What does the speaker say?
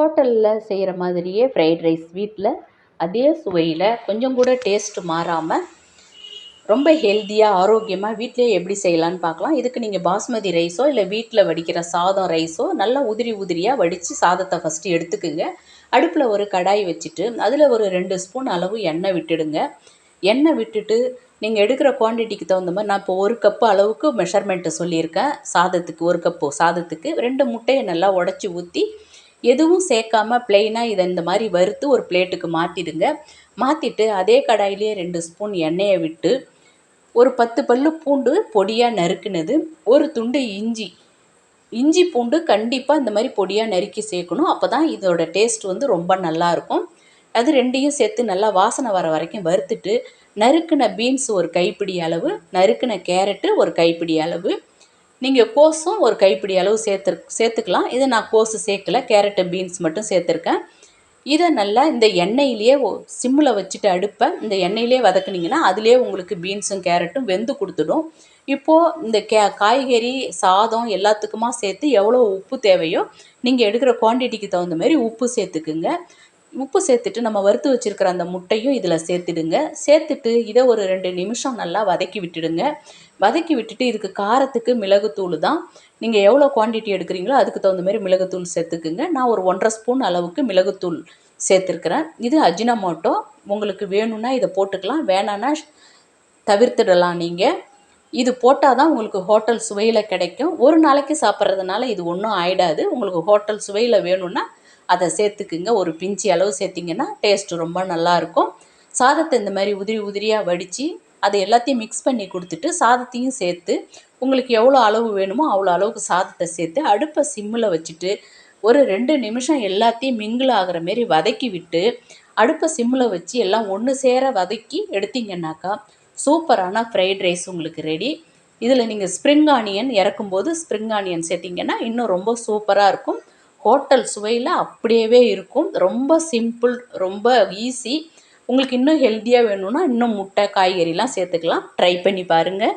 ஹோட்டலில் செய்கிற மாதிரியே ஃப்ரைட் ரைஸ் வீட்டில் அதே சுவையில் கொஞ்சம் கூட டேஸ்ட்டு மாறாமல் ரொம்ப ஹெல்த்தியாக ஆரோக்கியமாக வீட்டிலேயே எப்படி செய்யலான்னு பார்க்கலாம். இதுக்கு நீங்கள் பாஸ்மதி ரைஸோ இல்லை வீட்டில் வடிக்கிற சாதம் ரைஸோ நல்லா உதிரி உதிரியாக வடித்து சாதத்தை ஃபஸ்ட்டு எடுத்துக்குங்க. அடுப்பில் ஒரு கடாய் வச்சுட்டு அதில் ஒரு ரெண்டு ஸ்பூன் அளவு எண்ணெய் விட்டுடுங்க. எண்ணெய் விட்டுட்டு நீங்கள் எடுக்கிற குவான்டிட்டிக்கு தகுந்த மாதிரி நான் இப்போ ஒரு கப்பு அளவுக்கு மெஷர்மெண்ட்டு சொல்லியிருக்கேன். சாதத்துக்கு ஒரு கப்பு சாதத்துக்கு ரெண்டு முட்டையை நல்லா உடச்சி ஊற்றி எதுவும் சேர்க்காம பிளெயினாக இதை இந்த மாதிரி வறுத்து ஒரு பிளேட்டுக்கு மாற்றிடுங்க மாற்றிட்டு அதே கடாயிலே ரெண்டு ஸ்பூன் எண்ணெயை விட்டு ஒரு பத்து பல்லு பூண்டு பொடியாக நறுக்குனது ஒரு துண்டு இஞ்சி. இஞ்சி பூண்டு கண்டிப்பாக இந்த மாதிரி பொடியாக நறுக்கி சேர்க்கணும். அப்போ தான் இதோட டேஸ்ட் வந்து ரொம்ப நல்லாயிருக்கும் அது ரெண்டையும் சேர்த்து நல்லா வாசனை வர வரைக்கும் வறுத்துட்டு நறுக்கின பீன்ஸ் ஒரு கைப்பிடி அளவு நறுக்கின கேரட்டு ஒரு கைப்பிடி அளவு நீங்கள் கோஸும் ஒரு கைப்பிடி அளவு சேர்த்து சேர்த்துக்கலாம். இதை நான் கோஸு சேர்க்கல. கேரட்டு பீன்ஸ் மட்டும் சேர்த்துருக்கேன். இதை நல்லா இந்த எண்ணெயிலேயே சிம்மில் வச்சுட்டு அடுப்பை இந்த எண்ணெயிலே வதக்குனிங்கன்னா அதிலே உங்களுக்கு பீன்ஸும் கேரட்டும் வெந்து கொடுத்துடும். இப்போது இந்த கே காய்கறி சாதம் எல்லாத்துக்குமா சேர்த்து எவ்வளோ உப்பு தேவையோ நீங்கள் எடுக்கிற குவான்டிட்டிக்கு தகுந்த மாதிரி உப்பு சேர்த்துக்குங்க. உப்பு சேர்த்துட்டு நம்ம வறுத்து வச்சுருக்கிற அந்த முட்டையும் இதில் சேர்த்துடுங்க. சேர்த்துட்டு இதை ஒரு ரெண்டு நிமிஷம் நல்லா வதக்கி விட்டுடுங்க. வதக்கி விட்டுட்டு இதுக்கு காரத்துக்கு மிளகுத்தூள் தான். நீங்கள் எவ்வளோ குவான்டிட்டி எடுக்கிறீங்களோ அதுக்கு தகுந்த மாதிரி மிளகுத்தூள் சேர்த்துக்குங்க. நான் ஒரு ஒன்றரை ஸ்பூன் அளவுக்கு மிளகுத்தூள் சேர்த்துருக்குறேன். இது அஜினமோட்டோ. உங்களுக்கு வேணும்னா இதை போட்டுக்கலாம். வேணான்னா தவிர்த்துடலாம் நீங்கள் இது போட்டால் தான் உங்களுக்கு ஹோட்டல் சுவையில் கிடைக்கும். ஒரு நாளைக்கு சாப்பிட்றதுனால இது ஒன்றும் ஆயிடாது. உங்களுக்கு ஹோட்டல் சுவையில் வேணும்னா அதை சேர்த்துக்குங்க. ஒரு பிஞ்சி அளவு சேர்த்திங்கன்னா டேஸ்ட்டு ரொம்ப நல்லாயிருக்கும் சாதத்தை இந்த மாதிரி உதிரி உதிரியாக வடித்து அதை எல்லாத்தையும் மிக்ஸ் பண்ணி கொடுத்துட்டு சாதத்தையும் சேர்த்து உங்களுக்கு எவ்வளோ அளவு வேணுமோ அவ்வளோ அளவுக்கு சாதத்தை சேர்த்து அடுப்பை சிம்மில் வச்சுட்டு ஒரு ரெண்டு நிமிஷம் எல்லாத்தையும் மிங்கிள் ஆகிற மாரி வதக்கி விட்டு அடுப்பை சிம்மில் வச்சு எல்லாம் ஒன்று சேர வதக்கி எடுத்திங்கன்னாக்கா சூப்பரான ஃப்ரைட் ரைஸ் உங்களுக்கு ரெடி இதில் நீங்கள் ஸ்ப்ரிங் ஆனியன் இறக்கும்போது ஸ்ப்ரிங் ஆனியன் சேர்த்திங்கன்னா இன்னும் ரொம்ப சூப்பராக இருக்கும். ஹோட்டல் சுவையில் அப்படியே இருக்கும். ரொம்ப சிம்பிள் ரொம்ப ஈஸி உங்களுக்கு இன்னும் ஹெல்த்தியாக வேணும்னா இன்னும் முட்டை காய்கறிலாம் சேர்த்துக்கலாம். ட்ரை பண்ணி பாருங்கள்